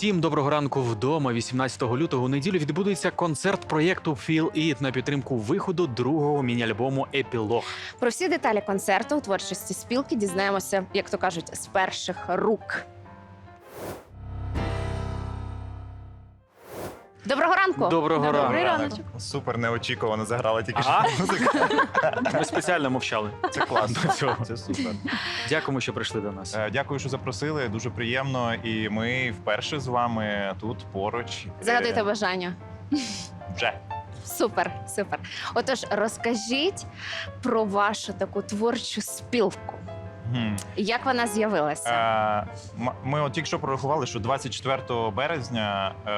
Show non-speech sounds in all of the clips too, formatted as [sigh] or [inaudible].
Всім доброго ранку вдома. 18 лютого у неділю відбудеться концерт проєкту Feel It на підтримку виходу другого міні-альбому Епілог. Про всі деталі концерту у творчості спілки дізнаємося, як то кажуть, з перших рук. Доброго ранку! Доброго Добрий ранку. раночок. Супер неочікувано заграла тільки Ага. що музика. [laughs] Ми спеціально мовчали. Це класно. Це супер. Дякуємо, що прийшли до нас. Е, Дякую, що запросили. Дуже приємно. І ми вперше з вами тут поруч. Загадуйте Е, бажання. Вже. Супер, супер. Отож, розкажіть про вашу таку творчу спілку. Як вона з'явилася? Е, Ми от тільки що прорахували, що 24 березня е,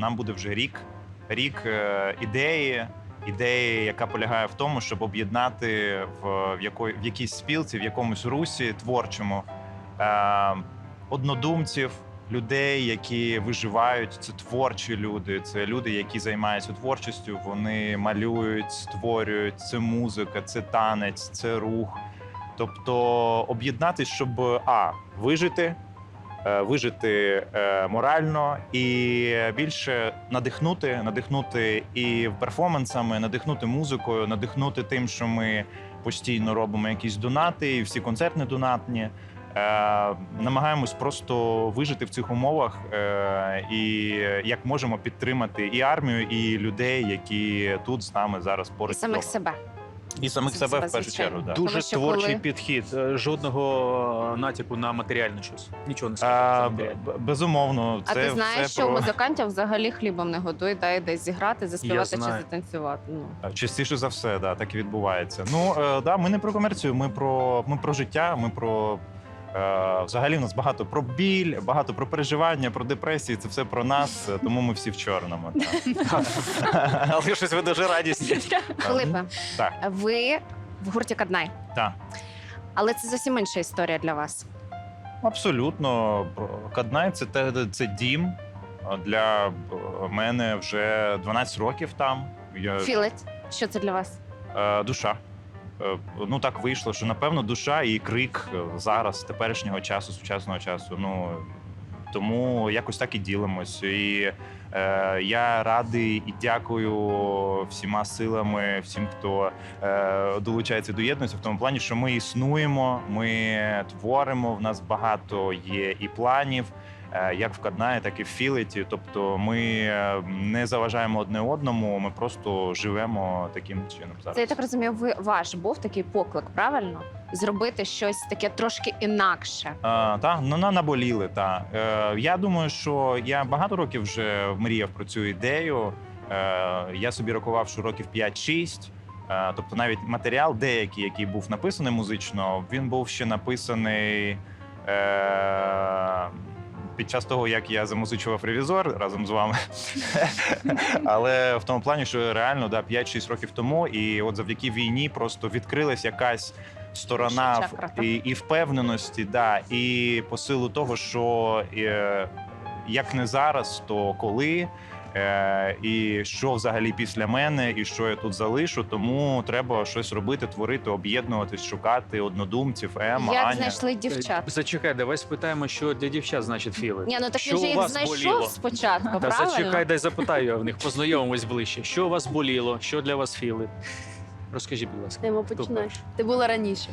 нам буде вже рік. Рік е, ідеї. Ідеї, яка полягає в тому, щоб об'єднати в, в, якої, в якійсь спілці, в якомусь русі творчому однодумців, людей, які виживають. Це творчі люди, це люди, які займаються творчістю. Вони малюють, створюють. Це музика, це танець, це рух. Тобто об'єднатись, щоб а вижити, е, вижити е, морально і більше надихнути, надихнути і перформансами, надихнути музикою, надихнути тим, що ми постійно робимо якісь донати, і всі концертні донатні. Е, намагаємось просто вижити в цих умовах і як можемо підтримати і армію, і людей, які тут з нами зараз І поруч самих себе. І самих Себе, себе в першу чергу. Да. Дуже Тому що творчий коли- підхід. Е, Жодного натяку на матеріальне щось. Нічого не скажу. А, за матеріальне. б- безумовно, це а ти знаєш, все що про... музикантів взагалі хлібом не годують, дай десь зіграти, заспівати чи знаю. затанцювати. Ну. частіше за все, да, так і відбувається. Ну е, да, ми не про комерцію, ми про ми про життя. Ми про е, взагалі у нас багато про біль, багато про переживання, про депресії. Це все про нас, е, тому ми всі в чорному. [laughs] Але щось ви дуже радісні. Филиппе, Так. ви в гурті Каднай. Так. Але це зовсім інша історія для вас. Абсолютно, Каднай це те, це дім. Для е, мене вже 12 років там. Я Філет, що це для вас? Е, душа. Е, Ну так вийшло, що напевно душа і крик е, зараз, теперішнього часу, сучасного часу. Ну тому якось так і ділимось. І е, я радий і дякую всіма силами, всім, хто е, долучається до єдності, в тому плані, що ми існуємо, ми творимо. В нас багато є і планів. Е, Як в Каднаї, так і в Філеті. Тобто ми е, не заважаємо одне одному, ми просто живемо таким чином зараз. Це я так розумію, ви ваш був такий поклик, правильно? Зробити щось таке трошки інакше. А, та ну на наболіли. Та е, я думаю, що я багато років вже мріяв про цю ідею. Е, я собі рахував, що років 5-6. Е, тобто, навіть матеріал, деякий, який був написаний музично, він був ще написаний. Е, під час того, як я замузичував ревізор разом з вами, [laughs] але в тому плані, що реально да, 5-6 років тому, і от завдяки війні просто відкрилась якась сторона і, і впевненості, да, і по силу того, що е, як не зараз, то коли. Е, і що взагалі після мене, і що я тут залишу. Тому треба щось робити, творити, об'єднуватись, шукати однодумців, Ема, Як Аня. знайшли дівчат? Зачекай, давай спитаємо, що для дівчат значить Філет. Ні, ну так Що він же у їх вас знайшов боліло? спочатку, Та правильно? зачекай, дай запитаю я в них, познайомимось ближче. Що у вас боліло? Що для вас Філет? Розкажіть, будь ласка. Тимо, Хто починай. Ти була раніше.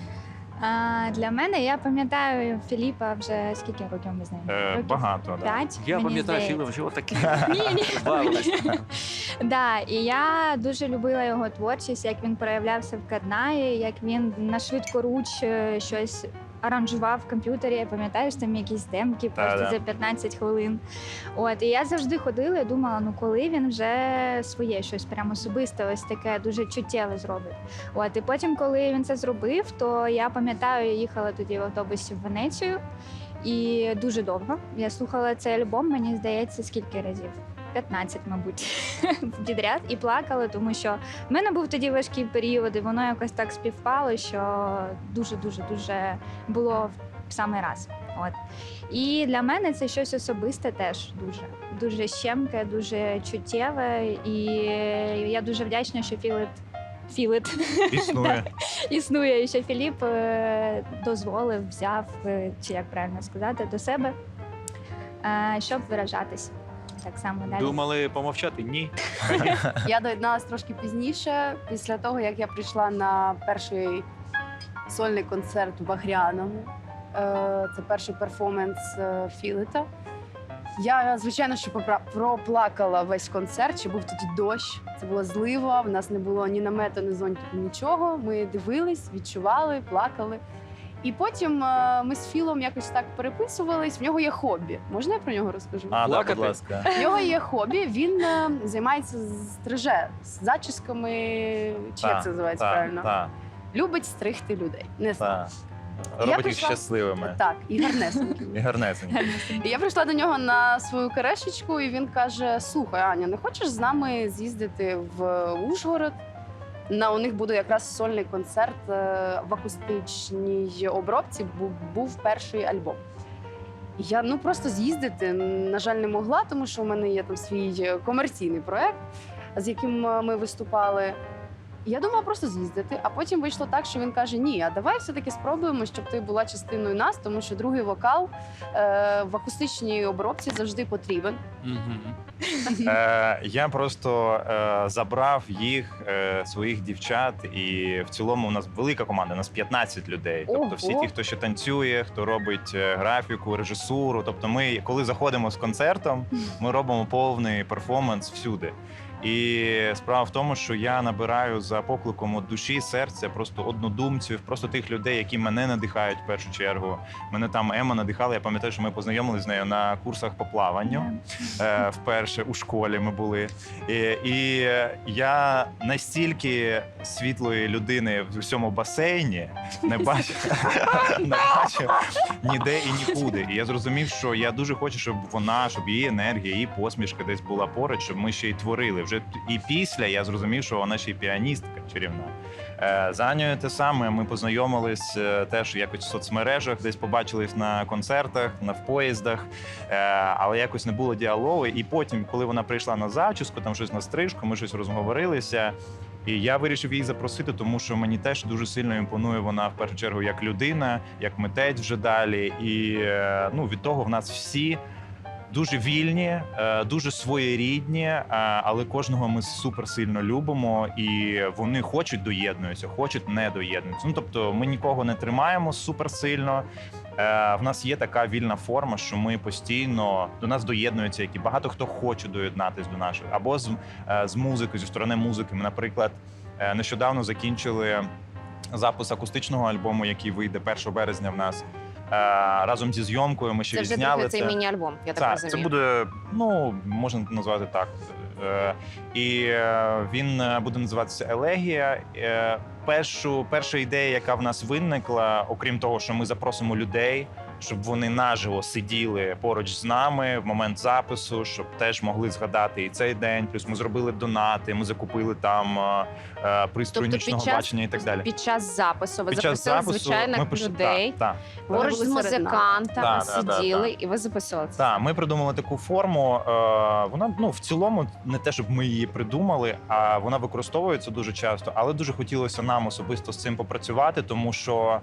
А, для мене я пам'ятаю Філіпа вже скільки років ми знаємо? Е, Років багато, да. П'ять. Я мені пам'ятаю здається. [laughs] Ні, ні. Бавились. [laughs] Да, і я дуже любила його творчість, як він проявлявся в Каднаї, як він на швидкоруч е, щось аранжував в комп'ютері. Що там якісь демки просто Да-да. за 15 хвилин. От і я завжди ходила і думала, ну коли він вже своє щось прямо особисте, ось таке дуже чуттєве зробить. От і потім, коли він це зробив, то я пам'ятаю, я їхала тоді в автобусі в Венецію. І дуже довго я слухала цей альбом, мені здається, скільки разів? 15, мабуть, [laughs] підряд і плакала, тому що в мене був тоді важкий період, і воно якось так співпало, що дуже дуже було в самий раз. От і для мене це щось особисте теж дуже дуже щемке, дуже чуттєве. І я дуже вдячна, що Філіп Філіп Існує. [laughs] існує, і що Філіп е, дозволив, взяв, е, чи як правильно сказати, до себе. е, щоб виражатись. Так само далі. Думали помовчати? Ні. [laughs] Я доєдналась трошки пізніше, після того як я прийшла на перший сольний концерт в Багряному. Е, Це перший перформанс е, Філета. Я, звичайно, що проплакала весь концерт, чи був тоді дощ. Це була злива, в нас не було ні намету, ні зонтику, нічого. Ми дивились, відчували, плакали. І потім е, ми з Філом якось так переписувались. В нього є хобі. Можна я про нього розкажу? А, Плакати? будь ласка. В нього є хобі, він е, займається стриже з зачісками, чи як це називається правильно? Так, Любить стригти людей. Не знаю. так. Я Робить їх прийшла- щасливими Так, і гарнесенькими. [laughs] і гарнесенькими. І я прийшла до нього на свою карешечку, і він каже: Слухай, Аня, не хочеш з нами з'їздити в Ужгород? На у них буде якраз сольний концерт е, в акустичній обробці. Був, перший альбом. Я ну просто з'їздити, на жаль, не могла, тому що у мене є там свій е, комерційний проект, з яким е, ми виступали. Я думала просто з'їздити, а потім вийшло так, що він каже: Ні, а давай все-таки спробуємо, щоб ти була частиною нас, тому що другий вокал е, в акустичній обробці завжди потрібен. Мгм. [laughs] Е, я просто е, забрав їх, е, своїх дівчат, і в цілому у нас велика команда, у нас 15 людей. Тобто всі ті, хто ще танцює, хто робить е, графіку, режисуру. Тобто, ми, коли заходимо з концертом, ми робимо повний перформанс всюди. І справа в тому, що я набираю за покликом от душі, серця, просто однодумців, просто тих людей, які мене надихають в першу чергу. Мене там Ема надихала. Я пам'ятаю, що ми познайомилися з нею на курсах по плаванню е, вперше у школі ми були. І, і я настільки світлої людини в усьому басейні не бачив, [laughs] не бачив ніде і нікуди. І я зрозумів, що я дуже хочу, щоб вона, щоб її енергія, її посмішка десь була поруч, щоб ми ще й творили. Вже і після я зрозумів, що вона ще й піаністка чарівна. Е, З Анею те саме. Ми познайомились е, теж якось в соцмережах, десь побачились на концертах, на в поїздах, Е, але якось не було діалогу. І потім, коли вона прийшла на зачіску, там щось на стрижку, ми щось розговорилися. І я вирішив її запросити, тому що мені теж дуже сильно імпонує вона в першу чергу як людина, як митець вже далі. І ну від того в нас всі. Дуже вільні, е, дуже своєрідні, е, але кожного ми супер сильно любимо, і вони хочуть доєднуються, хочуть не доєднуються. Ну тобто, ми нікого не тримаємо супер сильно. Е, В нас є така вільна форма, що ми постійно до нас доєднуються, які багато хто хоче доєднатись до нашої, або з, з музикою, зі сторони музики. Ми, наприклад, нещодавно закінчили запис акустичного альбому, який вийде 1 березня в нас. Е, Разом зі зйомкою ми ще Це вже відзняли це. міні-альбом, я так розумію. це буде, ну можна назвати так. Е, І е, він буде називатися Елегія. Першу перша ідея, яка в нас виникла, окрім того, що ми запросимо людей, щоб вони наживо сиділи поруч з нами в момент запису, щоб теж могли згадати і цей день. Плюс ми зробили донати, ми закупили там е, е, пристрій Тобто нічного час- бачення і так далі. Під час запису ви Під час запросили запису звичайних ми пиш- людей, Так, так. Поруч з були серед нас. музикантами Да, да, да, сиділи, і ви записували це. Так, ми придумали таку форму. Е, вона ну в цілому не те, щоб ми її придумали, а вона використовується дуже часто. Але дуже хотілося нам особисто з цим попрацювати, тому що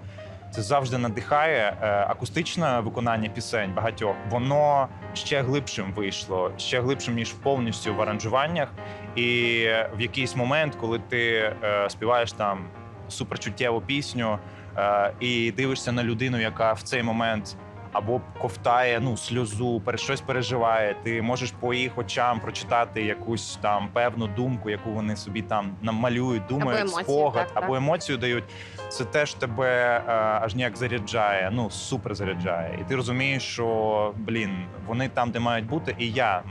це завжди надихає е, акустичне виконання пісень багатьох. Воно ще глибшим вийшло, ще глибшим ніж повністю в аранжуваннях. І в якийсь момент, коли ти е, співаєш там суперчуттєву пісню е, і дивишся на людину, яка в цей момент або ковтає ну сльозу, пере щось переживає. Ти можеш по їх очам прочитати якусь там певну думку, яку вони собі там намалюють, думають, емоцію, спогад, так, або так. емоцію дають. Це теж тебе е, аж ніяк заряджає, ну супер заряджає. І ти розумієш, що блін, вони там, де мають бути, і я.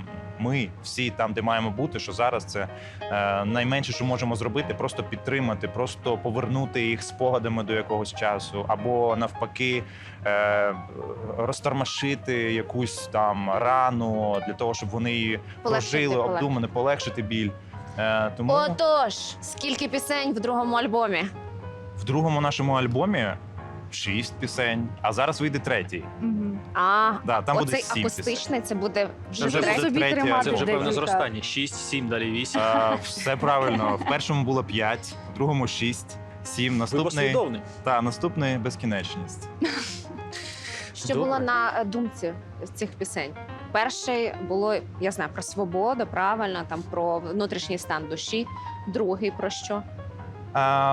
Ми всі там, де маємо бути, що зараз це е, найменше, що можемо зробити, просто підтримати, просто повернути їх спогадами до якогось часу, або навпаки, е, розтормошити якусь там рану для того, щоб вони її прожили, обдумане, полегшити біль. Е, тому Отож, скільки пісень в другому альбомі? в другому нашому альбомі шість пісень, а зараз вийде третій. Мгм. А, Да, там буде оцей сім пісень. акустичний це буде Це вже третій. собі тримати Це вже певне декілька. зростання. 6, 7, далі 8. Е, все правильно. В першому було п'ять, в другому шість, сім. Ви Наступний послідовний. та наступний безкінечність. Що Добре. було на е, думці з цих пісень? Перший було, я знаю, про свободу, правильно, там про внутрішній стан душі. Другий про що?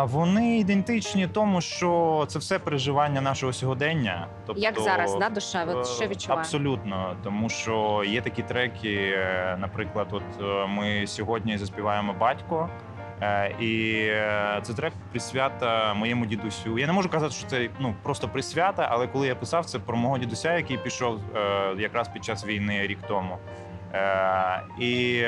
Вони ідентичні тому, що це все переживання нашого сьогодення. Тобто, Як зараз, да, душа? От що Е, відчуває? Абсолютно, тому що є такі треки, е, наприклад, от е, ми сьогодні заспіваємо батько. І це трек присвята моєму дідусю. Я не можу казати, що це ну просто присвята, але коли я писав це про мого дідуся, який пішов якраз під час війни рік тому. І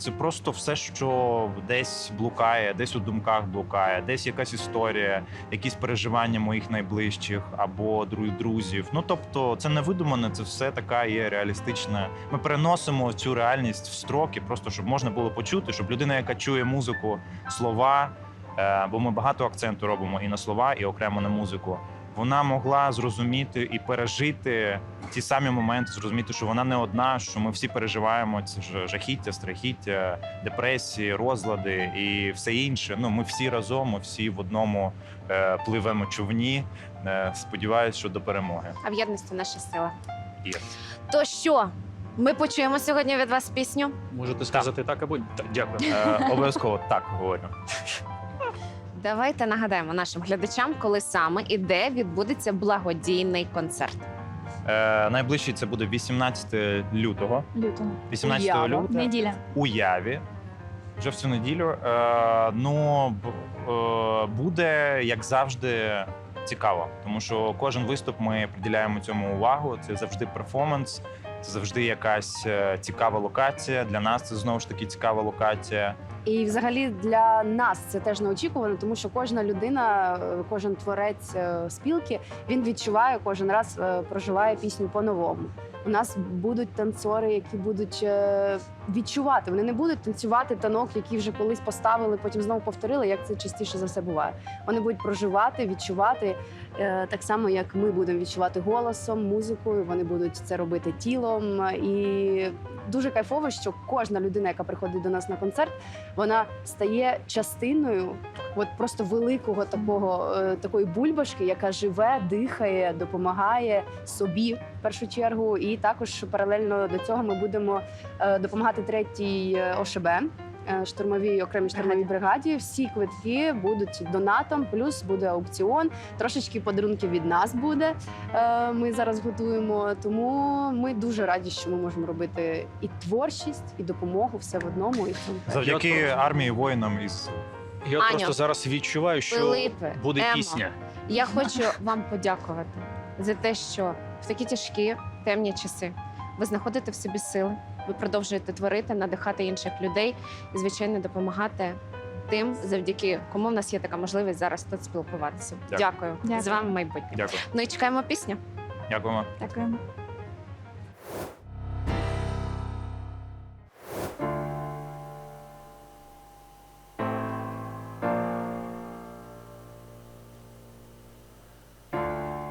це просто все, що десь блукає, десь у думках блукає, десь якась історія, якісь переживання моїх найближчих або дру- друзів. Ну тобто, це не видумане, це все така є реалістична. Ми переносимо цю реальність в строки, просто щоб можна було почути, щоб людина, яка чує музику, слова, е, бо ми багато акценту робимо і на слова, і окремо на музику. Вона могла зрозуміти і пережити ті самі моменти, зрозуміти, що вона не одна, що ми всі переживаємо ж жахіття, страхіття, депресії, розлади і все інше. Ну ми всі разом, ми всі в одному е, пливемо човні. Е, сподіваюсь, що до перемоги. А в єдності наша сила. Є. То що? Ми почуємо сьогодні від вас пісню. Можете сказати так або так. Дякую. Е, обов'язково так говорю. Давайте нагадаємо нашим глядачам, коли саме і де відбудеться благодійний концерт. Е, найближчий це буде 18 лютого. Лютого. 18 Уява. лютого Неділя. у Яві. Вже в цю неділю. Е, ну б- е, буде як завжди цікаво, тому що кожен виступ ми приділяємо цьому увагу. Це завжди перформанс, це завжди якась е, цікава локація. Для нас це знову ж таки цікава локація. І взагалі для нас це теж неочікувано, тому що кожна людина, е, кожен творець е, спілки, він відчуває кожен раз е, проживає пісню по-новому. У нас будуть танцори, які будуть відчувати. Вони не будуть танцювати танок, який вже колись поставили, потім знову повторили, як це частіше за все буває. Вони будуть проживати, відчувати так само, як ми будемо відчувати голосом, музикою. Вони будуть це робити тілом. І дуже кайфово, що кожна людина, яка приходить до нас на концерт, вона стає частиною от просто великого такого е, такої бульбашки, яка живе, дихає, допомагає собі в першу чергу. І також паралельно до цього ми будемо е, допомагати третій е, ОШБ. Е, Штурмовій окремій штурмовій бригаді всі квитки будуть донатом, плюс буде аукціон. Трошечки подарунків від нас буде. е, Ми зараз готуємо. Тому ми дуже раді, що ми можемо робити і творчість, і допомогу все в одному. І Завдяки армії воїнам із Я Аню, просто зараз відчуваю, що Пилипе, буде Емо, пісня. Я хочу вам подякувати за те, що в такі тяжкі темні часи ви знаходите в собі сили, ви продовжуєте творити, надихати інших людей і, звичайно, допомагати тим, завдяки кому в нас є така можливість зараз тут спілкуватися. Дякую. Дякую. Дякую. З вами майбутнє. дякую. Ну і чекаємо пісню. Дякуємо. Дякуємо.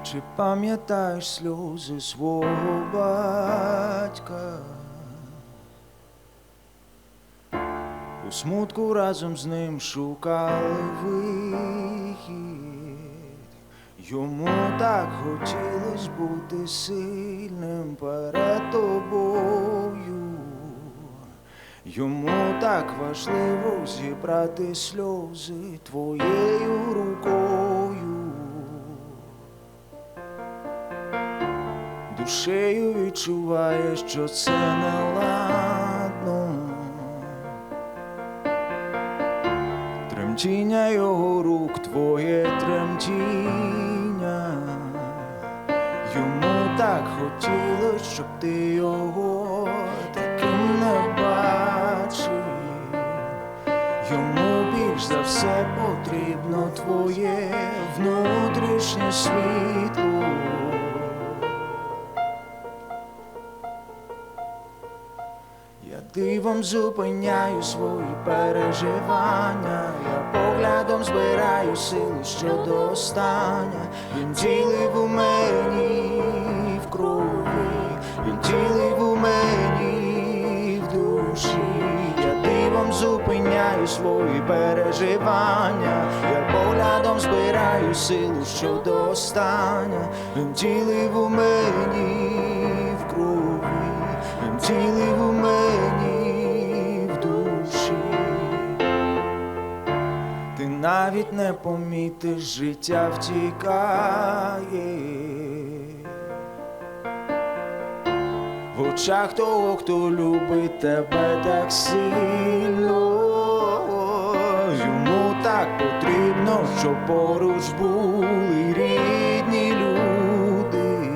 Чи пам'ятаєш сльози свого батька? У смутку разом з ним шукали вихід. Йому так хотілось бути сильним перед тобою. Йому так важливо зібрати сльози твоєю рукою. Душею відчуває, що це неладно. Тремтіння його рук, твоє тремтіння. Йому так хотілось, щоб ти його таким не бачив. Йому більш за все потрібно твоє внутрішнє світло. Дивом зупиняю свої переживання, я поглядом збираю сили щодо остання. Він ділив у мені в крові, він ділив у мені в душі. Я дивом зупиняю свої переживання, я поглядом збираю силу щодо остання. Він ділив у мені навіть не помітиш, життя втікає. В очах того, хто любить тебе так сильно, йому так потрібно, щоб поруч були рідні люди.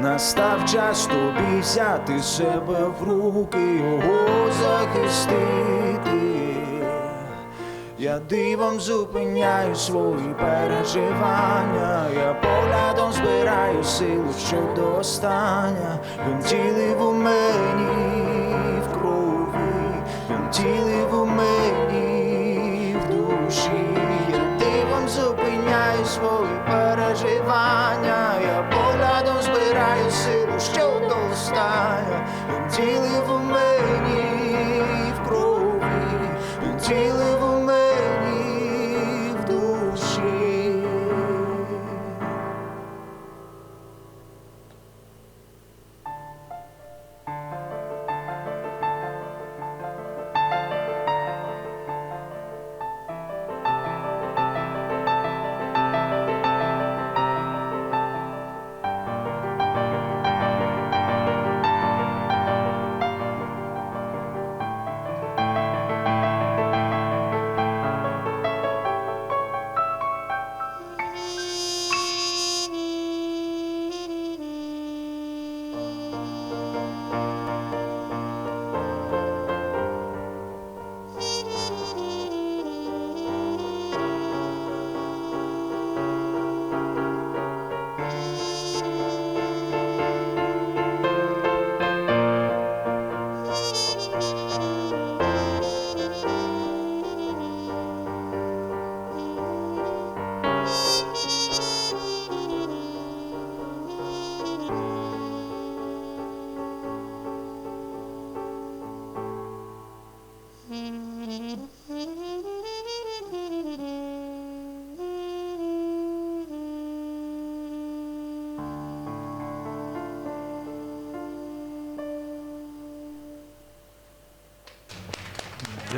Настав час тобі взяти себе в руки, його захистити. Я дивом зупиняю свої переживання, я поглядом збираю силу, щоб до остання. Він тілив у мені в крові, він тілив у мені в душі. Я дивом зупиняю свої переживання, я поглядом збираю силу, щоб до остання. Він тілив у мені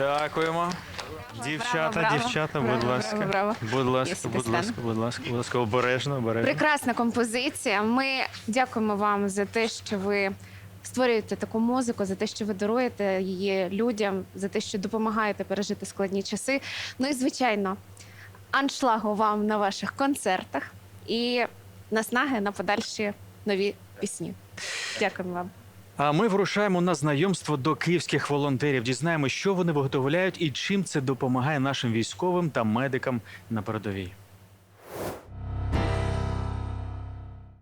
Дякуємо. Дівчата, браво. дівчата, Браво, будь ласка. браво, браво. Будь ласка, будь ласка, будь ласка, будь ласка, обережно, обережно. Прекрасна композиція. Ми дякуємо вам за те, що ви створюєте таку музику, за те, що ви даруєте її людям, за те, що допомагаєте пережити складні часи. Ну і звичайно, аншлагу вам на ваших концертах і наснаги на подальші нові пісні. Дякуємо вам. А ми вирушаємо на знайомство до київських волонтерів. Дізнаємо, що вони виготовляють і чим це допомагає нашим військовим та медикам на передовій.